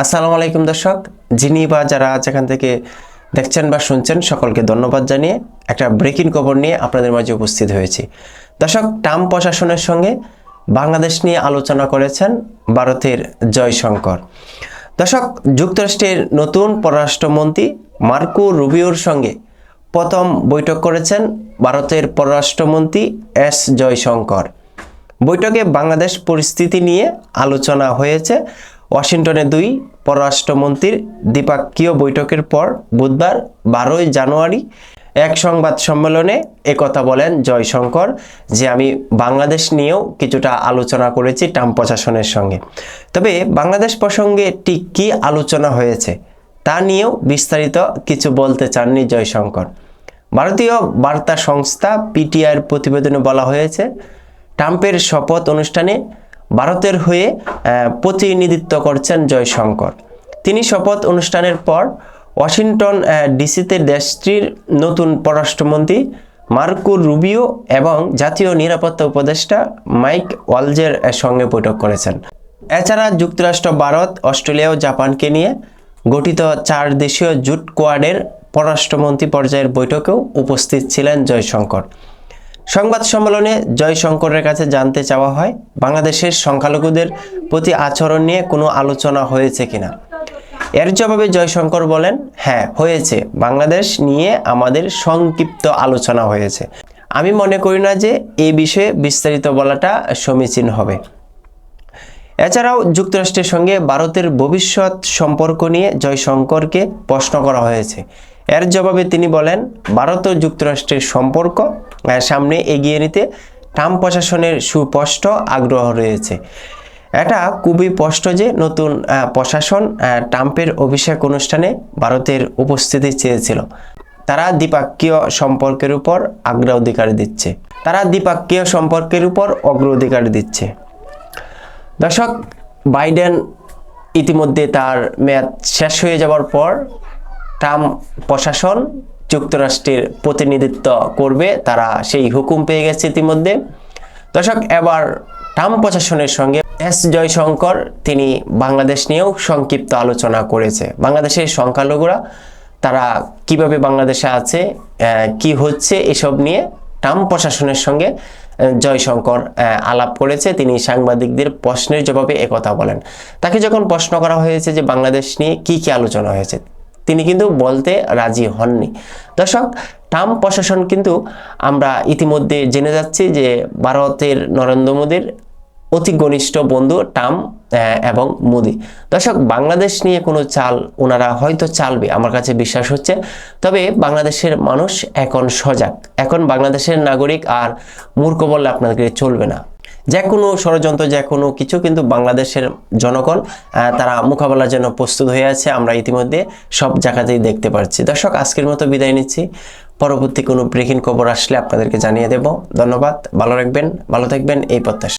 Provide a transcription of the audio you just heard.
আসসালামু আলাইকুম দর্শক, যিনি বা যারা যেখান থেকে দেখছেন বা শুনছেন, সকলকে ধন্যবাদ জানিয়ে একটা ব্রেকিং খবর নিয়ে আপনাদের মাঝে উপস্থিত হয়েছি। দর্শক, ট্রাম্প প্রশাসনের সঙ্গে বাংলাদেশ নিয়ে আলোচনা করেছেন ভারতের জয়শঙ্কর। দর্শক, যুক্তরাষ্ট্রের নতুন পররাষ্ট্রমন্ত্রী মার্কো রুবিওর সঙ্গে প্রথম বৈঠক করেছেন ভারতের পররাষ্ট্রমন্ত্রী এস জয়শঙ্কর। বৈঠকে বাংলাদেশ পরিস্থিতি নিয়ে আলোচনা হয়েছে। ওয়াশিংটনে দুই পররাষ্ট্রমন্ত্রীর দ্বিপাক্ষীয় বৈঠকের পর বুধবার বারোই জানুয়ারি এক সংবাদ সম্মেলনে একথা বলেন জয়শঙ্কর যে, আমি বাংলাদেশ নিয়েও কিছুটা আলোচনা করেছি ট্রাম্প প্রশাসনের সঙ্গে। তবে বাংলাদেশ প্রসঙ্গে ঠিক কী আলোচনা হয়েছে তা নিয়েও বিস্তারিত কিছু বলতে চাননি জয়শঙ্কর। ভারতীয় বার্তা সংস্থা পিটিআইয়ের প্রতিবেদনে বলা হয়েছে, ট্রাম্পের শপথ অনুষ্ঠানে ভারতের হয়ে প্রতিনিধিত্ব করছেন জয়শঙ্কর। তিনি শপথ অনুষ্ঠানের পর ওয়াশিংটন ডিসিতে দেশটির নতুন পররাষ্ট্রমন্ত্রী মার্কো রুবিও এবং জাতীয় নিরাপত্তা উপদেষ্টা মাইক ওয়ালজের সঙ্গে বৈঠক করেছেন। এছাড়া যুক্তরাষ্ট্র, ভারত, অস্ট্রেলিয়া ও জাপানকে নিয়ে গঠিত চার দেশীয় জুট কোয়াডের পররাষ্ট্রমন্ত্রী পর্যায়ের বৈঠকেও উপস্থিত ছিলেন জয়শঙ্কর। সংবাদ সম্মেলনে জয়শঙ্করের কাছে জানতে চাওয়া হয়, বাংলাদেশের সংখ্যালঘুদের প্রতি আচরণ নিয়ে কোনো আলোচনা হয়েছে কিনা। এর জবাবে জয়শঙ্কর বলেন হ্যাঁ হয়েছে। বাংলাদেশ নিয়ে আমাদের সংক্ষিপ্ত আলোচনা হয়েছে। আমি মনে করি না যে এই বিষয়ে বিস্তারিত বলাটা সমীচীন হবে। এছাড়াও যুক্তরাষ্ট্রের সঙ্গে ভারতের ভবিষ্যৎ সম্পর্ক নিয়ে জয়শঙ্করকে প্রশ্ন করা হয়েছে। এর জবাবে তিনি বলেন, ভারত ও যুক্তরাষ্ট্রের সম্পর্ক সামনে এগিয়ে নিতে ট্রাম্প প্রশাসনের সুস্পষ্ট আগ্রহ রয়েছে। এটা খুবই স্পষ্ট যে নতুন প্রশাসন ট্রাম্পের অভিষেক অনুষ্ঠানে ভারতের উপস্থিতি চেয়েছিল। তারা দ্বিপাক্ষীয় সম্পর্কের উপর অগ্রাধিকার দিচ্ছে। তারা দ্বিপাক্ষীয় সম্পর্কের উপর অগ্রাধিকার দিচ্ছে। দর্শক, বাইডেন ইতিমধ্যে তার মেয়াদ শেষ হয়ে যাওয়ার পর ট্রাম্প প্রশাসন যুক্তরাষ্ট্রের প্রতিনিধিত্ব করবে, তারা সেই হুকুম পেয়ে গেছে ইতিমধ্যে। দর্শক, এবার ট্রাম্প প্রশাসনের সঙ্গে এস জয়শঙ্কর, তিনি বাংলাদেশ নিয়েও সংক্ষিপ্ত আলোচনা করেছে। বাংলাদেশের সংখ্যালঘুরা, তারা কীভাবে বাংলাদেশে আছে কি হচ্ছে, এসব নিয়ে ট্রাম্প প্রশাসনের সঙ্গে জয়শঙ্কর আলাপ করেছে। তিনি সাংবাদিকদের প্রশ্নের জবাবে একথা বলেন। তাকে যখন প্রশ্ন করা হয়েছে যে বাংলাদেশ নিয়ে কি কি আলোচনা হয়েছে তিনি কিন্তু বলতে রাজি হননি। দর্শক ট্রাম্প প্রশাসন কিন্তু আমরা ইতিমধ্যে জেনে যাচ্ছি যে ভারতের নরেন্দ্র মোদীর অতি ঘনিষ্ঠ বন্ধু আহ, এবং মোদি। দর্শক বাংলাদেশ নিয়ে কোনো চাল ওনারা হয়তো চালবে আমার কাছে বিশ্বাস হচ্ছে। তবে বাংলাদেশের মানুষ এখন সজাগ। এখন বাংলাদেশের নাগরিক আর মূর্খ বললে আপনাদেরকে চলবে না। যে কোনো ষড়যন্ত্র যে কোনো কিছু কিন্তু বাংলাদেশের জনগণ তারা মোকাবেলার জন্য প্রস্তুত হয়ে আছে। আমরা ইতিমধ্যে সব জায়গাতেই দেখতে পাচ্ছি দর্শক, আজকের মতো বিদায় নিচ্ছি। পরবর্তী কোনো ব্রেকিং খবর আসলে আপনাদেরকে জানিয়ে দেব। ধন্যবাদ। ভালো রাখবেন, ভালো থাকবেন। এই প্রত্যাশা।